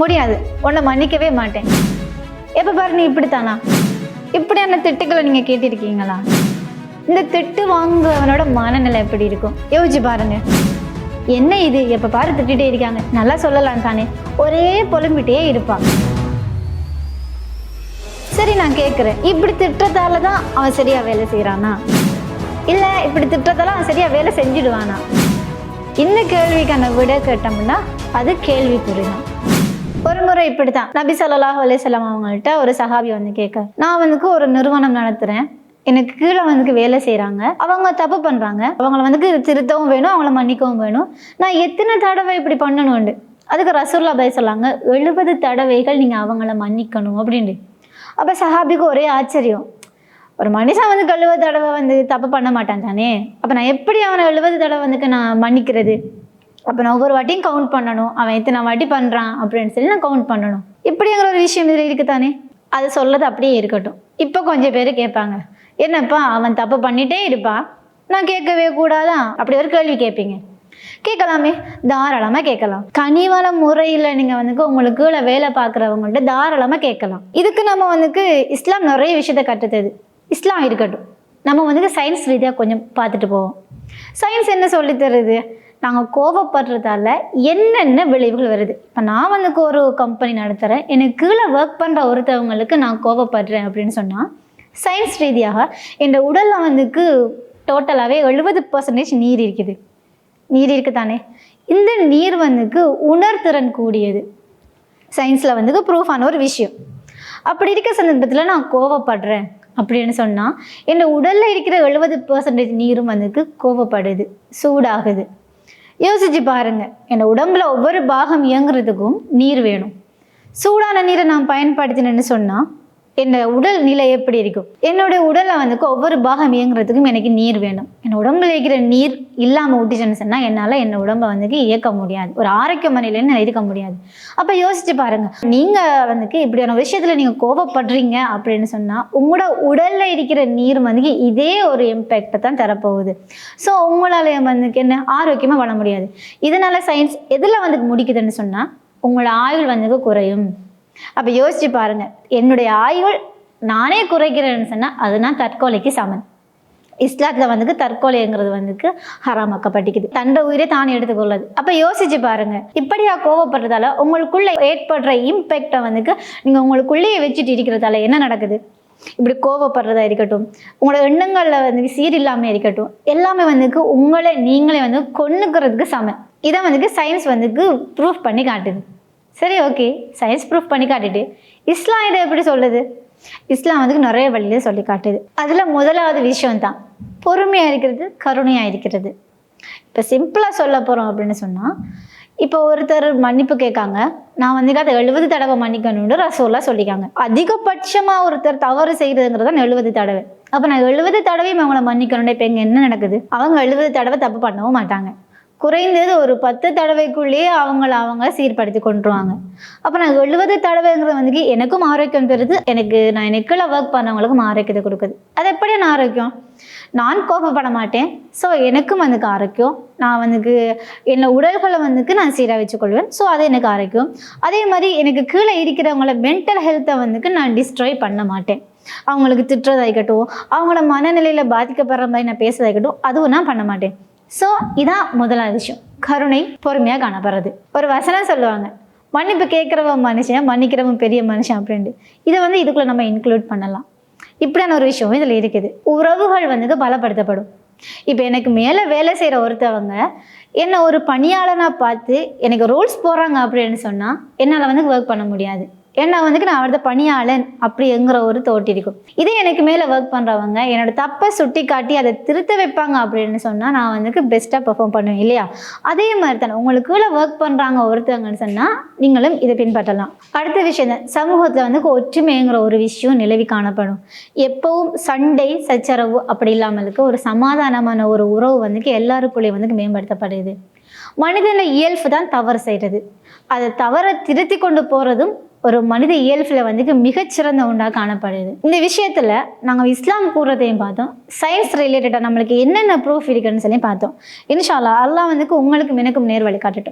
முடியாது. உன்னை மன்னிக்கவே மாட்டேன். எப்போ பாரு நீ இப்படித்தானா? இப்படியான திட்டுக்களை நீங்கள் கேட்டிருக்கீங்களா? இந்த திட்டு வாங்குறவனோட மனநிலை எப்படி இருக்கும்? யோசிச்சு பாருங்க. என்ன இது? எப்போ பாரு திட்டிகிட்டே இருக்காங்க. நல்லா சொல்லலாம் தானே. ஒரே புலம்பிட்டே இருப்பான் சரி நான் கேட்குறேன் இப்படி திட்டுறதால தான் அவன் சரியா வேலை செய்கிறானா இல்லை இப்படி திட்டுறதால அவன் சரியாக வேலை செஞ்சுடுவானா? இந்த கேள்விக்கான விட கேட்டோம்னா அது கேள்விக்குறி தான். ஒரு முறை இப்படித்தான். நபி ஸல்லல்லாஹு அலைஹி அவங்கள்ட்ட ஒரு சஹாபி வந்து கேட்க நான் வந்துக்கு ஒரு நிறுவனம் நடத்துகிறேன் எனக்கு கீழே வந்து வேலை செய்கிறாங்க அவங்க தப்பு பண்ணுறாங்க அவங்கள வந்து திருத்தவும் வேணும் அவங்கள மன்னிக்கவும் வேணும். நான் எத்தனை தடவை இப்படி பண்ணணும்ண்டு? அதுக்கு ரசூல்லா பாய் சொல்லாங்க எழுபது தடவைகள் நீங்கள் அவங்கள மன்னிக்கணும் அப்படின்ட்டு. அப்போ சஹாபிக்கு ஒரே ஆச்சரியம். ஒரு மனுஷன் வந்து எழுபது தடவை வந்து தப்பு பண்ண மாட்டான் தானே? அப்போ நான் எப்படி அவனை எழுபது தடவை வந்துக்கு நான் மன்னிக்கிறது? அப்போ நான் ஒவ்வொரு வாட்டியும் கவுண்ட் பண்ணணும். அவன் எத்தனை வாட்டி பண்ணுறான் அப்படின்னு சொல்லி நான் கவுண்ட் பண்ணணும். இப்படிங்கிற ஒரு விஷயம் இதில் இருக்குதானே? அது சொல்லது அப்படியே இருக்கட்டும். இப்போ கொஞ்சம் பேர் கேட்பாங்க. என்னப்பா அவன் தப்பு பண்ணிட்டே இருப்பான் நான் கேட்கவே கூடாதான் அப்படி ஒரு கேள்வி கேட்பீங்க. கேட்கலாமே. தாராளமாக கேட்கலாம். கனிவான முறையில் நீங்கள் வந்து உங்களுக்கு வேலை பார்க்குறவங்கள்ட்ட தாராளமாக கேட்கலாம். இதுக்கு நம்ம வந்துக்கு இஸ்லாம் நிறைய விஷயத்த கற்றுத்தது. இஸ்லாம் இருக்கட்டும். நம்ம வந்துக்கு சயின்ஸ் ரீதியாக கொஞ்சம் பார்த்துட்டு போவோம். சயின்ஸ் என்ன சொல்லித்தருது நாங்கள் கோவப்படுறதால என்னென்ன விளைவுகள் வருது? இப்போ நான் வந்துக்கு ஒரு கம்பெனி நடத்துகிறேன் எனக்கு கீழே ஒர்க் பண்ணுற ஒருத்தவங்களுக்கு நான் கோவப்படுறேன் அப்படின்னு சொன்னால் சயின்ஸ் ரீதியாக என் உடலில் வந்துக்கு டோட்டலாகவே எழுபது பர்சன்டேஜ் நீர் இருக்குது. நீர் இருக்குது தானே இந்த நீர் வந்துக்கு உணர்திறன் கூடியது. சயின்ஸில் வந்துக்கு ப்ரூஃப் ஆன ஒரு விஷயம். அப்படி இருக்க சந்தர்ப்பத்தில் நான் கோவப்படுறேன் அப்படின்னு சொன்னால் என் உடலில் இருக்கிற எழுபது பர்சன்டேஜ் நீரும் வந்துக்கு கோவப்படுது சூடாகுது. யோசிச்சு பாருங்க. என் உடம்புல ஒவ்வொரு பாகம் இயங்குறதுக்கும் நீர் வேணும். சூடான நீரை நான் பயன்படுத்தினேன்னு சொன்னால் என் உடல் நிலை எப்படி இருக்கும்? என்னுடைய உடலில் வந்துக்கு ஒவ்வொரு பாகம் இயங்குறதுக்கும் எனக்கு நீர் வேணும். என் உடம்புல இருக்கிற நீர் இல்லாமல் ஊட்டிச்சுன்னு சொன்னால் என்னால் என் உடம்பை வந்துக்கு இயக்க முடியாது. ஒரு ஆரோக்கியமான நிலைன்னு நான் இருக்க முடியாது. அப்போ யோசிச்சு பாருங்க. நீங்கள் வந்துக்கு இப்படியான விஷயத்தில் நீங்கள் கோபப்படுறீங்க அப்படின்னு சொன்னால் உங்களோட உடலில் இருக்கிற நீர் வந்துக்கு இதே ஒரு இம்பேக்டை தான் தரப்போகுது. ஸோ உங்களால் வந்துக்கு என்ன ஆரோக்கியமாக வாழ முடியாது. இதனால சயின்ஸ் எதில் வந்து முடிக்குதுன்னு சொன்னால் உங்களோட ஆயுள் வந்து குறையும். அப்போ யோசிச்சு பாருங்க. என்னுடைய ஆயுள் நானே குறைக்கிறேன்னு சொன்னால் அதுதான் தற்கொலைக்கு சமன். இஸ்லாத்தில் வந்துக்கு தற்கொலைங்கிறது வந்துக்கு ஹராமாக்கப்பட்டிக்குது தண்டை உயிரை தான் எடுத்துக்கொள்ளது. அப்போ யோசிச்சு பாருங்க. இப்படியா கோவப்படுறதால உங்களுக்குள்ள ஏற்படுற இம்பேக்டை வந்துக்கு நீங்கள் உங்களுக்குள்ளேயே வச்சுட்டு இருக்கிறதால என்ன நடக்குது? இப்படி கோவப்படுறதா இருக்கட்டும் உங்களோட எண்ணங்களில் வந்து சீர் இல்லாமல் இருக்கட்டும் எல்லாமே வந்துக்கு உங்களை நீங்களே வந்து கொன்னுக்கிறதுக்கு சமன். இதை வந்துக்கு சயின்ஸ் வந்துக்கு ப்ரூஃப் பண்ணி காட்டுது. சரி ஓகே சயின்ஸ் ப்ரூஃப் பண்ணி காட்டிட்டு. இஸ்லாம் இதை எப்படி சொல்லுது? இஸ்லாம் வந்து நிறைய வழியில் சொல்லி காட்டுது. அதில் முதலாவது விஷயம் தான் பொறுமையாக இருக்கிறது கருணையாக இருக்கிறது. இப்போ சிம்பிளாக சொல்ல போகிறோம் அப்படின்னு சொன்னால் இப்போ ஒருத்தர் மன்னிப்பு கேட்காங்க. நான் வந்து அதை எழுபது தடவை மன்னிக்கணும்னு ரசோல்லா சொல்லிக்காங்க. அதிகபட்சமாக ஒருத்தர் தவறு செய்கிறதுங்கிறது தான் எழுபது தடவை. அப்போ நான் எழுபது தடவையும் அவங்கள மன்னிக்கணும்னு இப்போ இங்கே என்ன நடக்குது? அவங்க எழுபது தடவை தப்பு பண்ணவும் மாட்டாங்க. குறைந்தது ஒரு பத்து தடவைக்குள்ளேயே அவங்கள அவங்க சீர்படுத்தி கொண்டுருவாங்க. அப்போ நான் எழுபது தடவைங்கிறது வந்து எனக்கும் ஆரோக்கியம் தருது. எனக்கு நான் எனக்குள்ள ஒர்க் பண்ணவங்களுக்கும் ஆரோக்கியத்தை கொடுக்குது. அது எப்படி நான் ஆரோக்கியம்? நான் கோபப்பட மாட்டேன். ஸோ எனக்கும் வந்துக்கு ஆரோக்கியம். நான் வந்துக்கு என்னை உடல்களை வந்துக்கு நான் சீராக வச்சுக்கொள்வேன் ஸோ அது எனக்கு ஆரோக்கியம். அதே மாதிரி எனக்கு கீழே இருக்கிறவங்கள மென்டல் ஹெல்த்தை வந்துக்கு நான் டிஸ்ட்ராய் பண்ண மாட்டேன். அவங்களுக்கு திட்டுறதாகட்டும் அவங்கள மனநிலையில் பாதிக்கப்படுற மாதிரி நான் பேசுறதாகட்டும் அதுவும் நான் பண்ண மாட்டேன். ஸோ இதான் முதலாவது விஷயம். கருணை பொறுமையாக காணப்படுறது. ஒரு வசனம் சொல்லுவாங்க. மன்னிப்பு கேட்குறவன் மனுஷன் மன்னிக்கிறவன் பெரிய மனுஷன் அப்படின்ட்டு. இதை வந்து இதுக்குள்ளே நம்ம இன்க்ளூட் பண்ணலாம். இப்படியான ஒரு விஷயம் இதில் இருக்குது. உறவுகள் வந்து பலப்படுத்தப்படும். இப்போ எனக்கு மேலே வேலை செய்கிற ஒருத்தவங்க என்னை ஒரு பணியாளனாக பார்த்து எனக்கு ரூல்ஸ் போடுறாங்க அப்படின்னு சொன்னால் என்னால் வந்து ஒர்க் பண்ண முடியாது. ஏன்னா வந்துட்டு நான் அவரது பணியாளன் அப்படிங்கிற ஒரு தோட்டி இருக்கும். இதே எனக்கு மேலே ஒர்க் பண்ணுறவங்க என்னோட தப்பை சுட்டி காட்டி அதை திருத்த வைப்பாங்க அப்படின்னு சொன்னால் நான் வந்துட்டு பெஸ்ட்டாக பெர்ஃபார்ம் பண்ணுவேன் இல்லையா? அதே மாதிரி தானே உங்களுக்கு கீழே ஒர்க் பண்ணுறாங்க ஒருத்தவங்கன்னு சொன்னால் நீங்களும் இதை பின்பற்றலாம். அடுத்த விஷயம் தான் சமூகத்தில் வந்து ஒற்றுமைங்கிற ஒரு விஷயம் நிலவி காணப்படும். எப்பவும் சண்டை சச்சரவு அப்படி இல்லாமல் இருக்க ஒரு சமாதானமான ஒரு உறவு வந்துக்கு எல்லாருக்குள்ளேயும் வந்து மேம்படுத்தப்படுது. மனிதன இயல்பு தான் தவறு செய்கிறது அதை தவறை திருத்தி கொண்டு போகிறதும் ஒரு மனித இயல்பில் வந்து மிகச்சிறந்த ஒன்றாக காணப்படுது. இந்த விஷயத்தில் நாங்கள் இஸ்லாம் கூறுறதையும் பார்த்தோம். சயின்ஸ் ரிலேட்டடாக நம்மளுக்கு என்னென்ன ப்ரூஃப் இருக்குன்னு சொல்லி பார்த்தோம். இன்ஷால்லா அல்லாஹ் வந்துக்கு உங்களுக்கும் எனக்கும் நேர் வழி காட்டட்டும்.